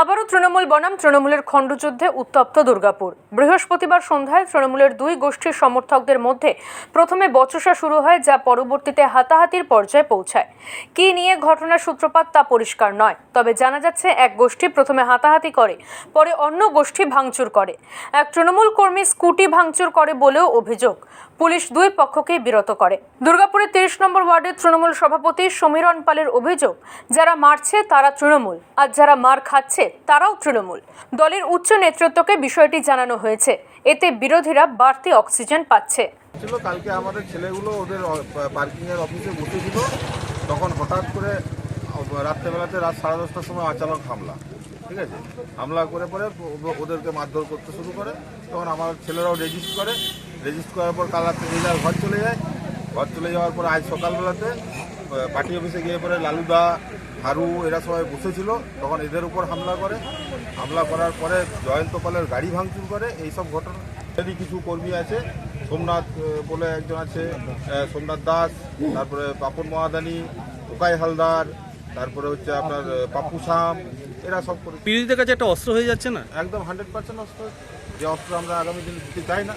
আবারও তৃণমূল বনাম, তৃণমূলের খণ্ডযুদ্ধে উত্তপ্ত দুর্গাপুর। বৃহস্পতিবার সন্ধ্যায় তৃণমূলের দুই গোষ্ঠীর সমর্থকদের মধ্যে প্রথমে বচসা শুরু হয়, যা পরবর্তীতে হাতাহাতির পর্যায়ে পৌঁছায়। কি নিয়ে ঘটনার সূত্রপাত তা পরিষ্কার নয়, তবে জানা যাচ্ছে এক গোষ্ঠী প্রথমে হাতাহাতি করে, পরে অন্য গোষ্ঠী ভাঙচুর করে। এক তৃণমূল কর্মী স্কুটি ভাঙচুর করে বলেও অভিযোগ, পুলিশ দুই পক্ষকেই বিরত করে। দুর্গাপুরের তিরিশ নম্বর ওয়ার্ডের তৃণমূল সভাপতি সমীরণ পালের অভিযোগ, যারা মারছে তারা তৃণমূল, আর যারা মার খাচ্ছে তারাও তৃণমূল। দলের উচ্চ নেতৃত্বকে বিষয়টি জানানো হয়েছে। এতে বিরোধীরা বাড়তি অক্সিজেন পাচ্ছে। ছিল, কালকে আমাদের ছেলেগুলো ওদের পার্কিং এর অফিসে বসেছিল। তখন হঠাৎ করে রাত্রেবেলাতে রাত সাড়ে দশটার সময় আচানক হামলা। ঠিক আছে? হামলা করে পরে ওদেরকে মারধর করতে শুরু করে। তখন আমার ছেলেরাও রেজিস্ট করে। রেজিস্ট করার পর কাল রাত্রে ঘর চলে যায়। ঘর চলে যাওয়ার পর আজ সকালবেলাতে পার্টি অফিসে গিয়ে পরে লালুদা হারু এরা সবাই বসেছিল। তখন এদের উপর হামলা করে। হামলা করার পরে জয়ন্ত পালের গাড়ি ভাঙচুর করে। এইসব ঘটনা এরই কিছু কর্মী আছে। সোমনাথ বলে একজন আছে সোমনাথ দাস তারপরে পাপন মহাদানি ওকাই হালদার তারপরে হচ্ছে আপনার পাপ্পু শাম এরা সব করে পীড়িতের কাছে একটা অস্ত্র হয়ে যাচ্ছে না? একদম হান্ড্রেড পার্সেন্ট অস্ত্র। যে অস্ত্র আমরা আগামী দিনে দিতে চাই না।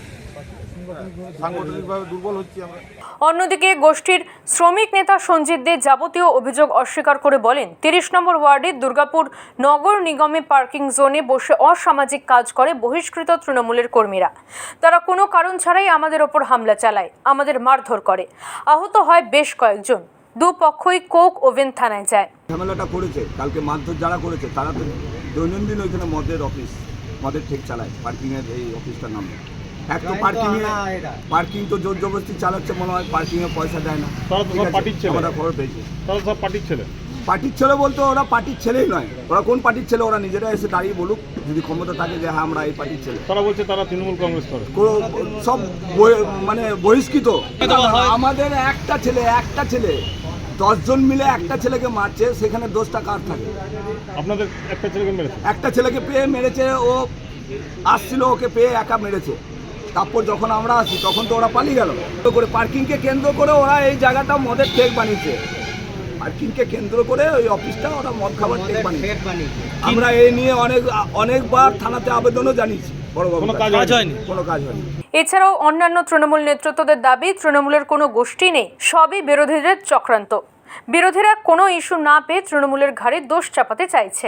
সাংগঠনিকভাবে দুর্বল হচ্ছি আমরা। অন্যদিকে গোষ্ঠীর শ্রমিক নেতা সঞ্জিত দে যাবতীয় অভিযোগ অস্বীকার করে বলেন তিরিশ নম্বর ওয়ার্ডের দুর্গাপুর নগর নিগমে পার্কিং জোনে বসে অসামাজিক কাজ করে বহিষ্কৃত তৃণমূলের কর্মীরা। তারা কোনো কারণ ছাড়াই আমাদের ওপর হামলা চালায় আমাদের মারধর করে। আহত হয় বেশ কয়েকজন। দুপক্ষই কোক ওভেন থানায় যায়। ঝামেলাটা করেছে কালকে মারধর যারা করেছে তারা তো দৈনন্দিন ওইখানে মদের অফিস মদের ঠিক চালায় পার্কিংয়ের এই অফিসটার নাম। এক তো পার্কিং পার্কিং তো জোর জবরদস্তি চালাচ্ছে মনে হয় পার্কিং এ পয়সা দেয় না। তারা তো সব পার্টির ছেলে। আমরা খবর পেয়েছি। তারা সব পার্টির ছেলে। পার্টির ছেলে বলতে ওরা পার্টির ছেলেই নয়। ওরা কোন পার্টির ছেলে? ওরা নিজেরা এসে দাঁড়িয়ে বলুক যদি ক্ষমতা থাকে যে হ্যাঁ আমরা এই পার্টির ছেলে। তারা বলছে তারা তৃণমূল কংগ্রেস করে। সব মানে বহিষ্কৃত। আমাদের একটা ছেলে একটা ছেলে। দশজন মিলে একটা ছেলেকে মারছে সেখানে দোষটা কার থাকে? আপনাদের একটা ছেলেকে মেরেছে। একটা ছেলেকে পেয়ে মেরেছে ও আসছিল ওকে পেয়ে একা মেরেছে। তারপর যখন আমরা আসি তখন তো ওরা পালিয়ে গেল। তো করে পার্কিংকে কেন্দ্র করে ওরা এই জায়গাটা মদের ঠেক বানিয়েছে। পার্কিংকে কেন্দ্র করে ওই অফিসটা ওরা মদ খাবার ঠেক বানিয়েছে। আমরা এই নিয়ে অনেক অনেকবার থানাতে আবেদনও জানিয়েছি কোনো কাজ হয়নি? কোনো কাজ হয়নি। এছাড়াও অন্যান্য তৃণমূল নেতৃত্বদের দাবি তৃণমূলের কোনো গোষ্ঠী নেই সবই বিরোধীদের চক্রান্ত। বিরোধীরা কোনো ইস্যু না পেয়ে তৃণমূলের ঘাড়ে দোষ চাপাতে চাইছে।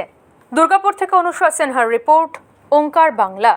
দুর্গাপুর থেকে অনুষ্কা সিনহার রিপোর্ট ওঙ্কার বাংলা।